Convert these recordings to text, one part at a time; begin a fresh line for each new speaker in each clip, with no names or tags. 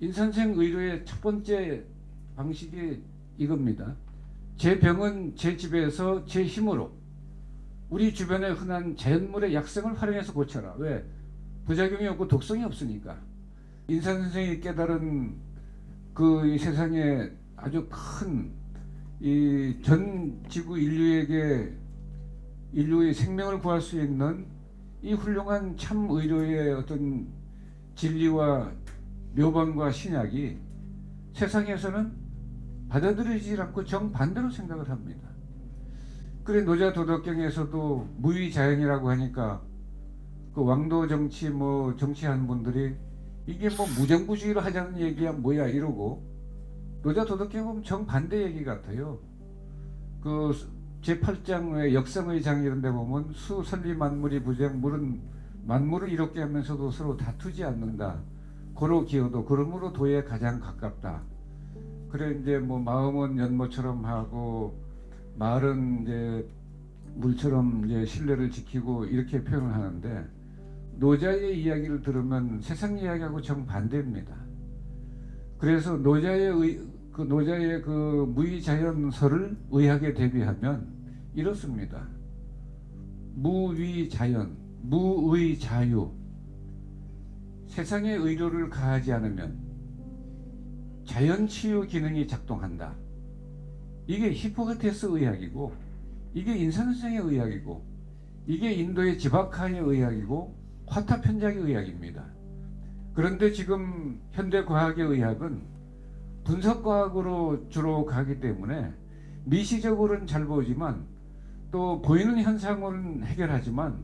인선생 의료의 첫 번째 방식이 이겁니다. 제 병은 제 집에서 제 힘으로 우리 주변에 흔한 자연물의 약성을 활용해서 고쳐라. 왜? 부작용이 없고 독성이 없으니까. 인산 선생이 깨달은 그이 세상에 아주 큰 이 전 지구 인류에게 인류의 생명을 구할 수 있는 이 훌륭한 참 의료의 어떤 진리와 묘방과 신약이 세상에서는 받아들이지 않고 정반대로 생각을 합니다. 그래 노자 도덕경에서도 무위자연이라고 하니까 그 왕도 정치 뭐 정치하는 분들이 이게 뭐 무정부주의로 하자는 얘기야 뭐야 이러고 노자 도덕경 보면 정반대 얘기 같아요. 그 제8장의 역성의 장 이런 데 보면 수 선리 만물이 부정 물은 만물을 이롭게 하면서도 서로 다투지 않는다. 고로 기어도 그러므로 도에 가장 가깝다. 그래 이제 뭐 마음은 연못처럼 하고 말은 이제 물처럼 이제 신뢰를 지키고 이렇게 표현을 하는데 노자의 이야기를 들으면 세상 이야기하고 정 반대입니다. 그래서 노자의 의, 그 노자의 그 무위자연설을 의학에 대비하면 이렇습니다. 무위자연, 무의자유. 세상의 의료를 가하지 않으면 자연 치유 기능이 작동한다. 이게 히포크테스 의학이고 이게 인산선생의 의학이고 이게 인도의 지바카의 의학이고 화타 편작의 의학입니다. 그런데 지금 현대 과학의 의학은 분석 과학으로 주로 가기 때문에 미시적으로는 잘 보지만 또 보이는 현상은 해결하지만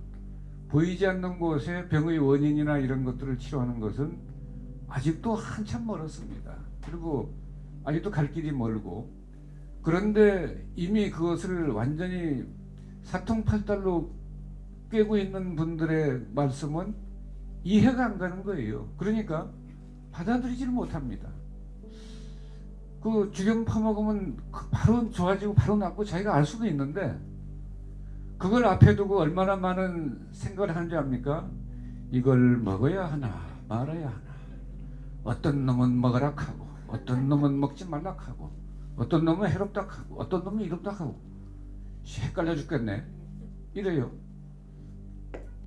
보이지 않는 곳에 병의 원인이나 이런 것들을 치료하는 것은 아직도 한참 멀었습니다. 그리고 아직도 갈 길이 멀고 그런데 이미 그것을 완전히 사통팔달로 꿰고 있는 분들의 말씀은 이해가 안 가는 거예요. 그러니까 받아들이지를 못합니다. 그 주경 퍼먹으면 그 바로 좋아지고 바로 낫고 자기가 알 수도 있는데 그걸 앞에 두고 얼마나 많은 생각을 하는지 압니까? 이걸 먹어야 하나 말아야 하나. 어떤 놈은 먹으라 하고 어떤 놈은 먹지 말라 하고 어떤 놈은 해롭다 하고 어떤 놈은 이롭다 하고. 씨, 헷갈려 죽겠네. 이래요.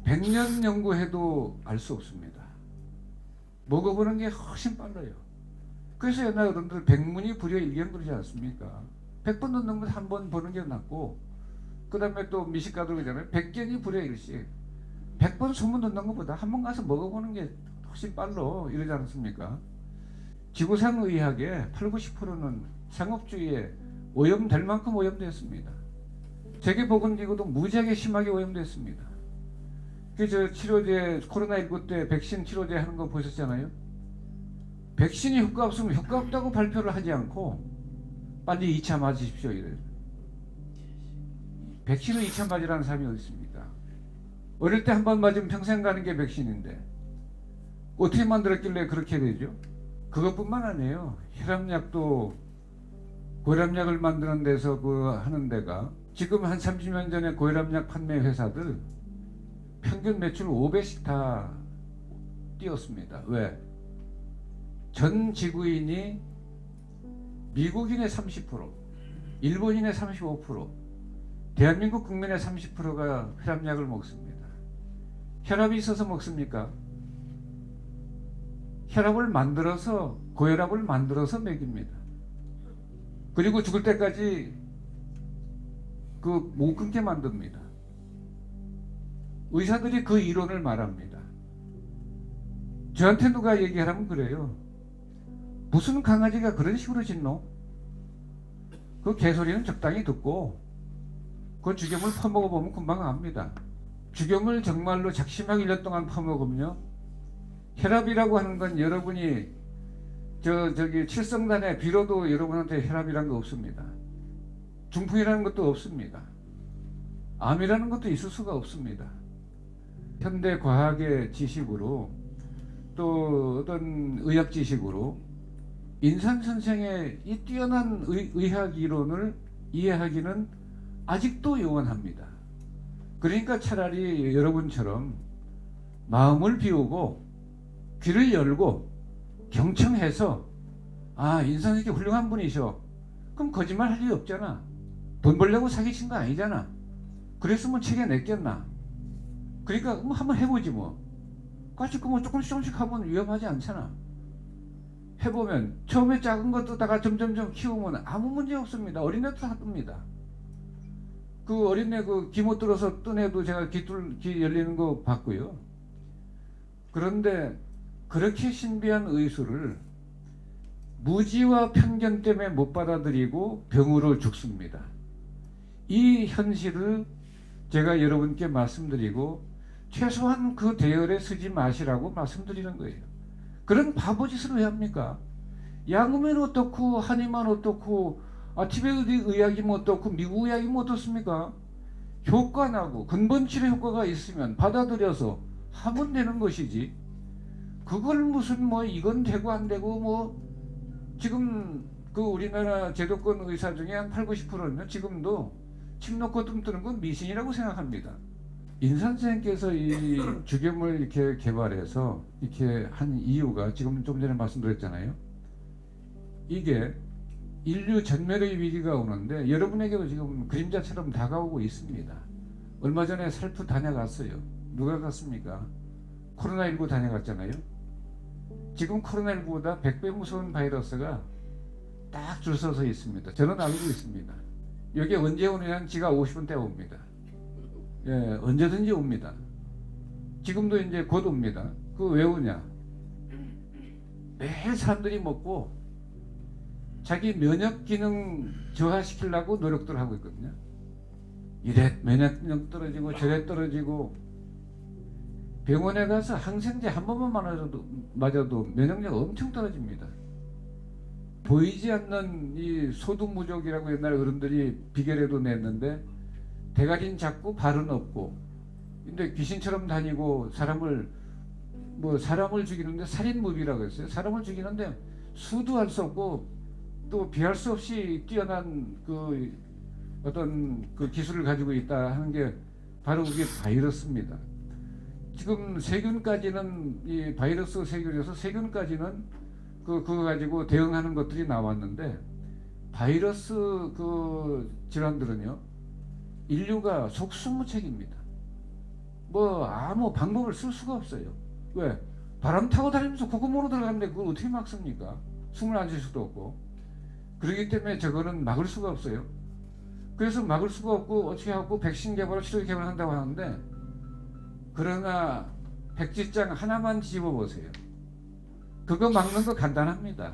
100년 연구해도 알 수 없습니다. 먹어보는 게 훨씬 빨라요. 그래서 옛날 어른들 백문이 불여 일견 그러지 않습니까? 100번 듣는 것한번 보는 게 낫고 그 다음에 또 미식가들 그러잖아요 백견이 불여일시 100번 소문 듣는 것보다 한 번 가서 먹어보는 게 훨씬 빨로 이러지 않습니까 지구상 의학의 8, 90%는 상업주의에 오염될 만큼 오염됐습니다. 세계보건기구도 무지하게 심하게 오염됐습니다. 그저 치료제 코로나19 때 백신 치료제 하는 거 보셨잖아요. 백신이 효과 없으면 효과 없다고 발표를 하지 않고 빨리 2차 맞으십시오 이래요. 백신을 2차 맞으라는 사람이 어디 있습니까? 어릴 때 한 번 맞으면 평생 가는 게 백신인데 어떻게 만들었길래 그렇게 되죠? 그것뿐만 아니에요. 혈압약도 고혈압약을 만드는 데서 그 하는 데가 지금 한 30년 전에 고혈압약 판매 회사들 평균 매출 5배씩 다 뛰었습니다. 왜? 전 지구인이 미국인의 30%, 일본인의 35%, 대한민국 국민의 30%가 혈압약을 먹습니다. 혈압이 있어서 먹습니까? 혈압을 만들어서 고혈압을 만들어서 먹입니다. 그리고 죽을 때까지 그 못 끊게 만듭니다. 의사들이 그 이론을 말합니다. 저한테 누가 얘기하라면 그래요. 무슨 강아지가 그런 식으로 짖노? 그 개소리는 적당히 듣고 그 주경을 퍼먹어 보면 금방 압니다. 주경을 정말로 작심하게 1년 동안 퍼먹으면요. 혈압이라고 하는 건 여러분이 저 저기 칠성단에 빌어도 여러분한테 혈압이라는 거 없습니다. 중풍이라는 것도 없습니다. 암이라는 것도 있을 수가 없습니다. 현대 과학의 지식으로 또 어떤 의학 지식으로 인산 선생의 이 뛰어난 의, 의학 이론을 이해하기는 아직도 요원합니다. 그러니까 차라리 여러분처럼 마음을 비우고 귀를 열고 경청해서 아 인상이 훌륭한 분이셔. 그럼 거짓말 할 일이 없잖아. 돈 벌려고 사기친 거 아니잖아. 그랬으면 책에 냈겠나. 그러니까 뭐 한번 해보지 뭐. 까짓 거뭐 조금씩 조금씩 하면 위험하지 않잖아. 해보면 처음에 작은 거 뜨다가 점점점 키우면 아무 문제 없습니다. 어린애도 다 뜹니다. 그 어린애 그 기못 들어서 뜬 애도 제가 귀뚫 귀 열리는 거 봤고요. 그런데 그렇게 신비한 의술을 무지와 편견 때문에 못 받아들이고 병으로 죽습니다. 이 현실을 제가 여러분께 말씀드리고 최소한 그 대열에 서지 마시라고 말씀드리는 거예요. 그런 바보짓을 왜 합니까? 양음엔 어떻고 한의만 어떻고 아 티베트 의학이면 어떻고 미국 의학이면 어떻습니까? 효과 나고 근본 치료 효과가 있으면 받아들여서 하면 되는 것이지. 그걸 무슨 뭐 이건 되고 안 되고 뭐 지금 그 우리나라 제도권 의사 중에 한 8, 90%는 지금도 침 놓고 뜸 뜨는 건 미신이라고 생각합니다. 인산 선생님께서 이 주겸을 이렇게 개발해서 이렇게 한 이유가 지금 좀 전에 말씀드렸잖아요. 이게 인류 전멸의 위기가 오는데 여러분에게도 지금 그림자처럼 다가오고 있습니다. 얼마 전에 살프 다녀갔어요. 누가 갔습니까? 코로나19 다녀갔잖아요. 지금 코로나19보다 100배 무서운 바이러스가 딱 줄 서서 있습니다. 저는 알고 있습니다. 여기 언제 오냐면 지가 50분 때 옵니다. 예, 언제든지 옵니다. 지금도 이제 곧 옵니다. 그 왜 오냐? 매일 사람들이 먹고 자기 면역 기능 저하시키려고 노력들 하고 있거든요. 이래 면역력 떨어지고 저래 떨어지고 병원에 가서 항생제 한 번만 맞아도, 맞아도 면역력 엄청 떨어집니다. 보이지 않는 이 소두무족이라고 옛날 어른들이 비결에도 냈는데 대가리는 작고 발은 없고 근데 귀신처럼 다니고 사람을 뭐 사람을 죽이는데 살인무비라고 했어요. 사람을 죽이는데 수도 할 수 없고 또 비할 수 없이 뛰어난 그 어떤 그 기술을 가지고 있다 하는 게 바로 그게 바이러스입니다. 지금 세균까지는 이 바이러스 세균에서 세균까지는 그 그거 가지고 대응하는 것들이 나왔는데 바이러스 그 질환들은요 인류가 속수무책입니다. 뭐 아무 방법을 쓸 수가 없어요. 왜 바람 타고 다니면서 고구모로 들어가는데 그걸 어떻게 막습니까? 숨을 안 쉴 수도 없고 그렇기 때문에 저거는 막을 수가 없어요. 그래서 막을 수가 없고 어떻게 하고 백신 개발을 치료 개발한다고 하는데 그러나 백지장 하나만 집어 보세요. 그거 막는 거 간단합니다.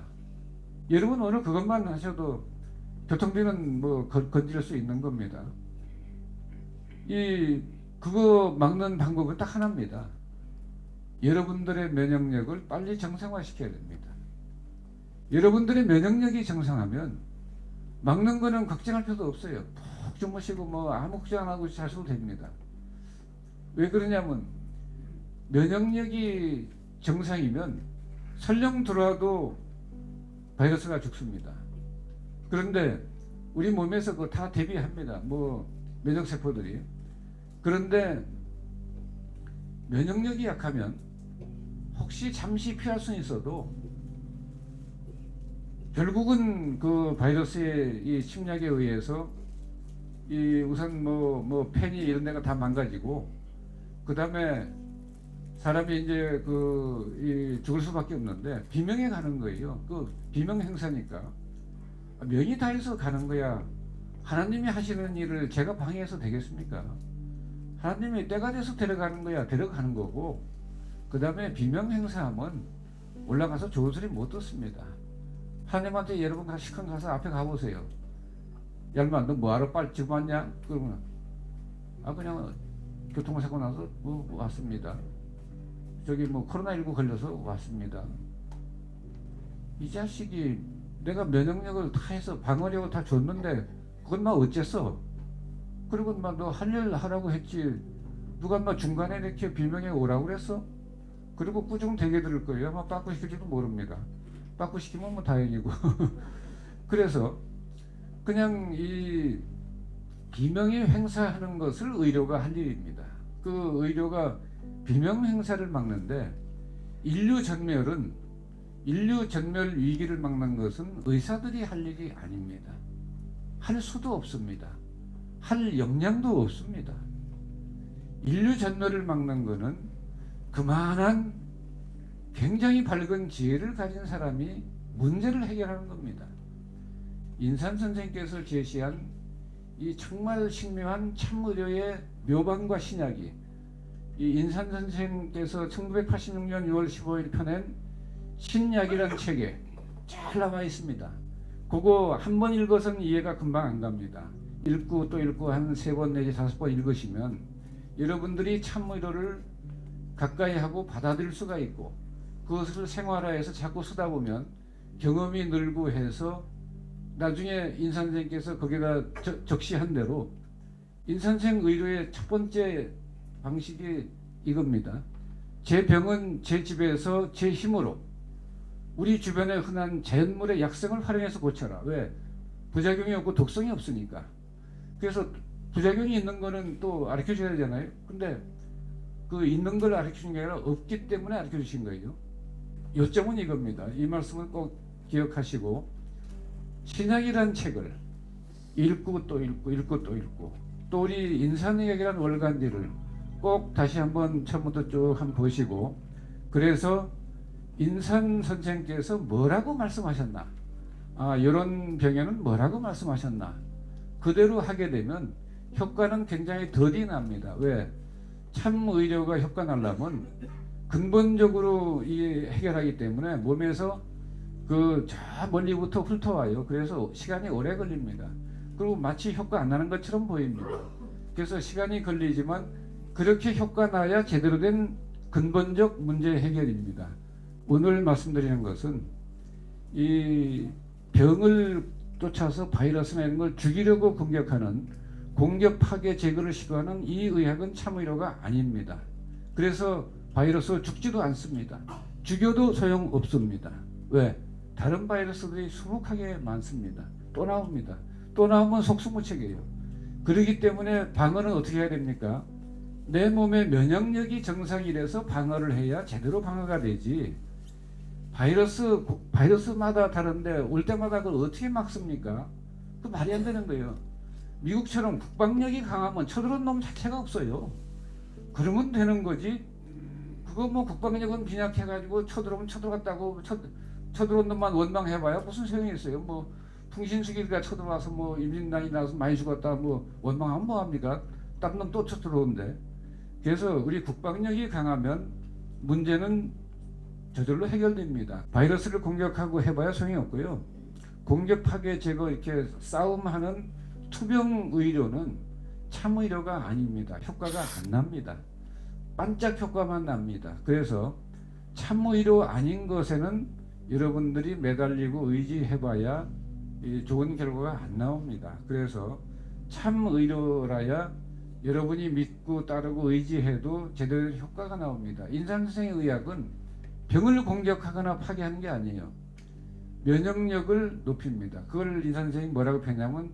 여러분 오늘 그것만 하셔도 교통비는 뭐 건- 건질 수 있는 겁니다. 이 그거 막는 방법은 딱 하나입니다. 여러분들의 면역력을 빨리 정상화시켜야 됩니다. 여러분들의 면역력이 정상하면 막는 거는 걱정할 필요도 없어요. 푹 주무시고 뭐 아무 걱정 안 하고 자셔도 됩니다. 왜 그러냐면 면역력이 정상이면 설령 들어와도 바이러스가 죽습니다. 그런데 우리 몸에서 그거 다 대비합니다. 뭐 면역 세포들이. 그런데 면역력이 약하면 혹시 잠시 피할 수는 있어도 결국은 그 바이러스의 이 침략에 의해서 이 우선 뭐뭐 팬이 이런 데가 다 망가지고 그 다음에 사람이 이제 그이 죽을 수밖에 없는데 비명에 가는 거예요. 그 비명 행사니까 명이 다해서 가는 거야. 하나님이 하시는 일을 제가 방해해서 되겠습니까? 하나님이 때가 돼서 데려가는 거야. 데려가는 거고 그 다음에 비명 행사하면 올라가서 좋은 소리 못 듣습니다. 하나님한테 여러분 가 시큰 가서 앞에 가보세요. 얄마 너 뭐하러 빨리 지금 왔냐? 그러면 아 그냥 교통사고 나서 뭐 왔습니다. 저기 뭐 코로나19 걸려서 왔습니다. 이 자식이 내가 면역력을 다 해서 방어력을 다 줬는데 그건 막 어째서? 그리고 막너 할 일 하라고 했지 누가 막 중간에 이렇게 비명에 오라고 그랬어? 그리고 꾸중 되게 들을 거예요. 아마 빠꾸 시킬지도 모릅니다. 빠꾸 시키면 뭐 다행이고. 그래서 그냥 이 비명의 행사하는 것을 의료가 할 일입니다. 그 의료가 비명 행사를 막는데 인류 전멸은 인류 전멸 위기를 막는 것은 의사들이 할 일이 아닙니다. 할 수도 없습니다. 할 역량도 없습니다. 인류 전멸을 막는 것은 그만한 굉장히 밝은 지혜를 가진 사람이 문제를 해결하는 겁니다. 인산 선생께서 제시한 이 정말 신묘한 참의료의 묘방과 신약이 이 인산 선생께서 1986년 6월 15일 펴낸 신약이라는 책에 잘 나와 있습니다. 그거 한 번 읽어서는 이해가 금방 안 갑니다. 읽고 또 읽고 한 세 번 내지 다섯 번 읽으시면 여러분들이 참의료를 가까이 하고 받아들일 수가 있고 그것을 생활화해서 자꾸 쓰다 보면 경험이 늘고 해서 나중에 인산생께서 거기다 저- 적시한 대로 인산생 의료의 첫 번째 방식이 이겁니다. 제 병은 제 집에서 제 힘으로 우리 주변에 흔한 자연물의 약성을 활용해서 고쳐라. 왜? 부작용이 없고 독성이 없으니까. 그래서 부작용이 있는 거는 또 알려 줘야 되잖아요. 근데 그 있는 걸 알려 주신 게 아니라 없기 때문에 알려 주신 거예요. 요점은 이겁니다. 이 말씀을 꼭 기억하시고 신약이란 책을 읽고 또 읽고 읽고 또 읽고 또 우리 인산의학이라는 월간지를 꼭 다시 한번 처음부터 쭉 한번 보시고 그래서 인산 선생께서 뭐라고 말씀하셨나? 아 이런 병에는 뭐라고 말씀하셨나? 그대로 하게 되면 효과는 굉장히 더디 납니다. 왜? 참 의료가 효과 나려면 근본적으로 이 해결하기 때문에 몸에서 그 저 멀리부터 훑어와요. 그래서 시간이 오래 걸립니다. 그리고 마치 효과 안 나는 것처럼 보입니다. 그래서 시간이 걸리지만 그렇게 효과 나야 제대로 된 근본적 문제 해결입니다. 오늘 말씀드리는 것은 이 병을 쫓아서 바이러스나 이런 걸 죽이려고 공격하는 공격 파괴 제거를 시도하는 이 의학은 참 의료가 아닙니다. 그래서 바이러스 죽지도 않습니다. 죽여도 소용 없습니다. 왜? 다른 바이러스들이 수북하게 많습니다. 또 나옵니다. 또 나오면 속수무책이에요. 그렇기 때문에 방어는 어떻게 해야 됩니까? 내 몸의 면역력이 정상이라서 방어를 해야 제대로 방어가 되지. 바이러스 바이러스마다 다른데 올 때마다 그걸 어떻게 막습니까? 그 말이 안 되는 거예요. 미국처럼 국방력이 강하면 쳐들어온 놈 자체가 없어요. 그러면 되는 거지. 그거 뭐 국방력은 빈약해가지고 쳐들어오면 쳐들어갔다고 쳐, 쳐들어온 놈만 원망해봐야 무슨 소용이 있어요. 뭐 풍신수기가 쳐들어와서 뭐 임진난이 나서 많이 죽었다 뭐 원망하면 뭐합니까? 다른 놈또 쳐들어오는데. 그래서 우리 국방력이 강하면 문제는 저절로 해결됩니다. 바이러스를 공격하고 해봐야 소용이 없고요. 공격 파괴 제거 이렇게 싸움하는 투병 의료는 참 의료가 아닙니다. 효과가 안 납니다. 반짝 효과만 납니다. 그래서 참 의료 아닌 것에는 여러분들이 매달리고 의지해봐야 이 좋은 결과가 안 나옵니다. 그래서 참 의료라야 여러분이 믿고 따르고 의지해도 제대로 효과가 나옵니다. 인산 선생의 의학은 병을 공격하거나 파괴하는 게 아니에요. 면역력을 높입니다. 그걸 인산 선생이 뭐라고 표현하면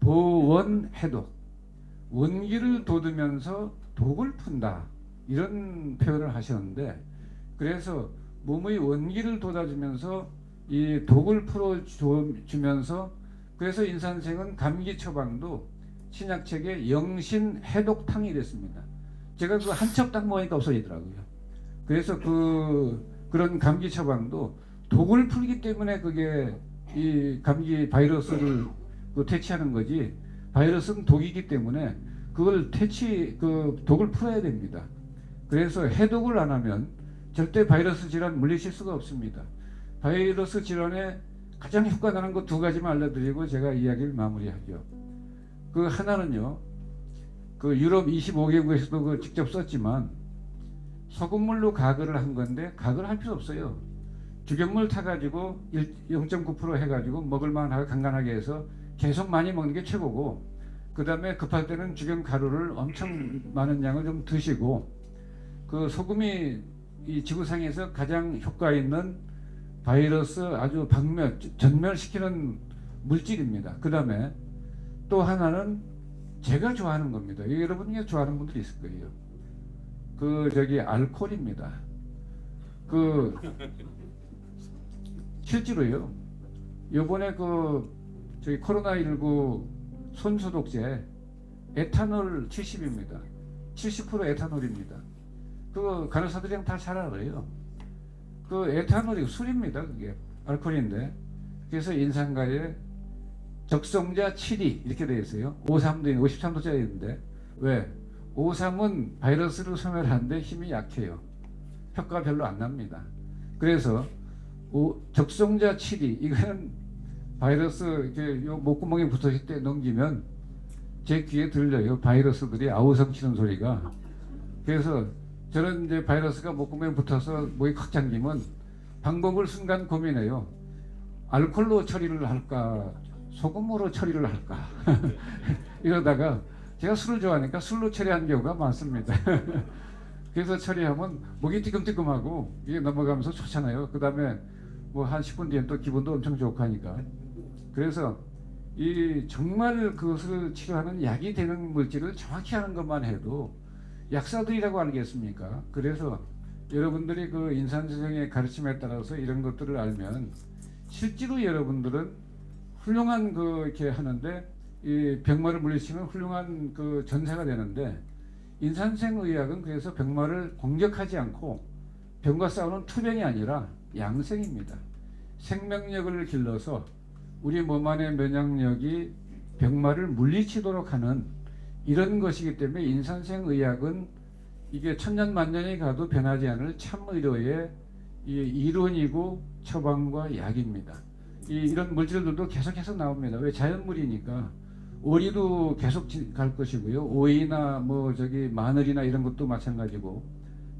보원 해독, 원기를 돋으면서 독을 푼다 이런 표현을 하셨는데 그래서 몸의 원기를 돋아주면서 이 독을 풀어주면서 그래서 인산생은 감기 처방도 신약책에 영신 해독탕이 됐습니다. 제가 그 한 첩 딱 먹으니까 없어지더라고요. 그래서 그 그런 감기 처방도 독을 풀기 때문에 그게 이 감기 바이러스를 그 퇴치하는 거지 바이러스는 독이기 때문에 그걸 퇴치 그 독을 풀어야 됩니다. 그래서 해독을 안 하면 절대 바이러스 질환 물리칠 수가 없습니다. 바이러스 질환에 가장 효과 나는 것 두 가지만 알려드리고 제가 이야기를 마무리하죠. 그 하나는요. 그 유럽 25개국에서도 그 직접 썼지만 소금물로 가글을 한 건데 가글 할 필요 없어요. 죽연물 타가지고 0.9% 해가지고 먹을만하고 간간하게 해서 계속 많이 먹는 게 최고고 그 다음에 급할 때는 죽연 가루를 엄청 많은 양을 좀 드시고 그 소금이 이 지구상에서 가장 효과 있는 바이러스 아주 박멸 전멸시키는 물질입니다. 그 다음에 또 하나는 제가 좋아하는 겁니다. 여러분이 좋아하는 분들이 있을 거예요. 그 저기 알코올입니다. 그 실제로요. 요번에 그 저희 코로나 19 손소독제 에탄올 70입니다. 70% 에탄올입니다. 그 간호사들이랑 다 잘 알아요. 그 에탄올이 술입니다. 그게 알코올인데 그래서 인산가에 적성자 7이 이렇게 되어 있어요. 53도 53도짜리인데 왜? 53은 바이러스를 소멸하는데 힘이 약해요. 효과가 별로 안 납니다. 그래서 오- 적성자 7이 이거는 바이러스 이렇게 요 목구멍에 붙었을 때 넘기면 제 귀에 들려요. 바이러스들이 아우성 치는 소리가. 그래서 저런 이제 바이러스가 목구멍에 붙어서 목이 콱 잠기면 방법을 순간 고민해요. 알코올로 처리를 할까, 소금으로 처리를 할까. 이러다가 제가 술을 좋아하니까 술로 처리하는 경우가 많습니다. 그래서 처리하면 목이 뜨끔뜨끔하고 이게 넘어가면서 좋잖아요. 그 다음에 뭐 한 10분 뒤엔 또 기분도 엄청 좋고 하니까. 그래서 이 정말 그것을 치료하는 약이 되는 물질을 정확히 하는 것만 해도 약사들이라고 알겠습니까? 그래서 여러분들이 그 인산선생의 가르침에 따라서 이런 것들을 알면 실제로 여러분들은 훌륭한 그 이렇게 하는데 이 병마를 물리치는 훌륭한 그 전사가 되는데 인산생 의학은 그래서 병마를 공격하지 않고 병과 싸우는 투병이 아니라 양생입니다. 생명력을 길러서 우리 몸 안의 면역력이 병마를 물리치도록 하는 이런 것이기 때문에 인산생 의학은 이게 천년 만년이 가도 변하지 않을 참 의료의 이 이론이고 처방과 약입니다. 이, 이런 물질들도 계속해서 나옵니다. 왜 자연물이니까 오리도 계속 지- 갈 것이고요. 오이나 뭐 저기 마늘이나 이런 것도 마찬가지고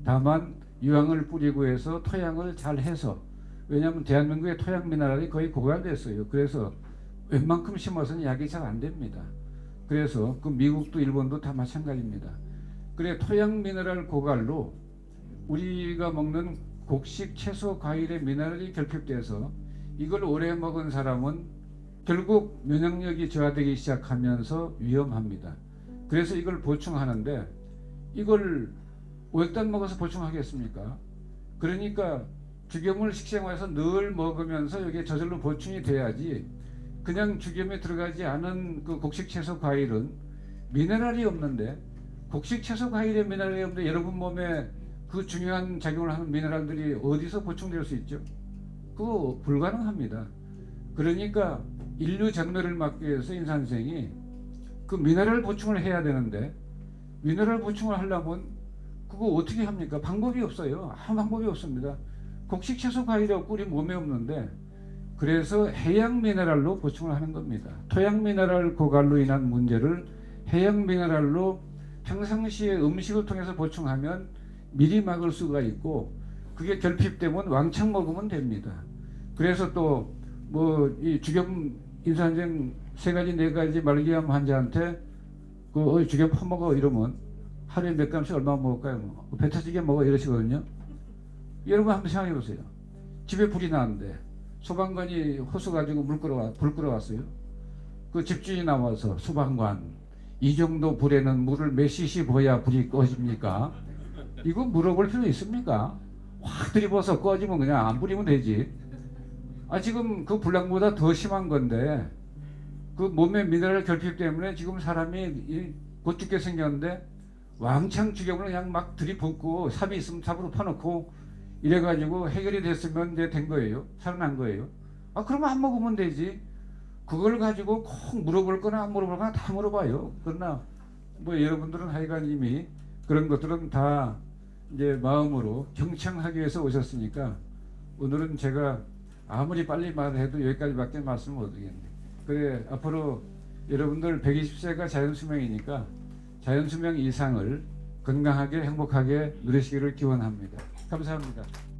다만 유황을 뿌리고 해서 토양을 잘 해서 왜냐하면 대한민국의 토양 미네랄이 거의 고갈됐어요. 그래서 웬만큼 심어서는 약이 잘 안 됩니다. 그래서 그 미국도 일본도 다 마찬가지입니다. 그래 토양 미네랄 고갈로 우리가 먹는 곡식 채소 과일의 미네랄이 결핍돼서 이걸 오래 먹은 사람은 결국 면역력이 저하되기 시작하면서 위험합니다. 그래서 이걸 보충하는데 이걸 월단 먹어서 보충하겠습니까? 그러니까 죽염을 식생활에서 늘 먹으면서 여기에 저절로 보충이 돼야지 그냥 죽염에 들어가지 않은 그 곡식 채소 과일은 미네랄이 없는데 곡식 채소 과일에 미네랄이 없는데 여러분 몸에 그 중요한 작용을 하는 미네랄들이 어디서 보충될 수 있죠? 그거 불가능합니다. 그러니까 인류 전멸을 막기 위해서 인산생이 그 미네랄 보충을 해야 되는데 미네랄 보충을 하려면 그거 어떻게 합니까? 방법이 없어요. 아무 방법이 없습니다. 곡식 채소 과일이 없고 우리 몸에 없는데 그래서 해양 미네랄로 보충을 하는 겁니다. 토양 미네랄 고갈로 인한 문제를 해양 미네랄로 평상시에 음식을 통해서 보충하면 미리 막을 수가 있고 그게 결핍되면 왕창 먹으면 됩니다. 그래서 또 뭐 이 주겸 인산생 세 가지 네 가지 말기암 환자한테 그 어, 주겸 퍼먹어 이러면 하루에 몇 g씩 얼마 먹을까요? 뭐, 배 터지게 먹어 이러시거든요. 여러분 한번 생각해 보세요. 집에 불이 나는데 소방관이 호수 가지고 물 끌어와 불 끌어왔어요. 그 집주인이 나와서 소방관 이 정도 불에는 물을 몇 cc 부어야 불이 꺼집니까? 이거 물어볼 필요 있습니까? 확 들이부어서 꺼지면 그냥 안 뿌리면 되지. 아 지금 그 불량보다 더 심한 건데 그 몸에 미네랄 결핍 때문에 지금 사람이 이- 곧 죽게 생겼는데 왕창 죽여을 그냥 막 들이붓고 삽이 있으면 삽으로 파놓고 이래가지고 해결이 됐으면 이제 된 거예요. 살아난 거예요. 아 그러면 안 먹으면 되지. 그걸 가지고 꼭 물어볼 거나 안 물어볼 거나 다 물어봐요. 그러나 뭐 여러분들은 하여간 이미 그런 것들은 다 이제 마음으로 경청하기 위해서 오셨으니까 오늘은 제가 아무리 빨리 말해도 여기까지밖에 말씀을 못 드리겠네. 그래 앞으로 여러분들 120세가 자연 수명이니까 자연 수명 이상을 건강하게 행복하게 누리시기를 기원합니다. 감사합니다.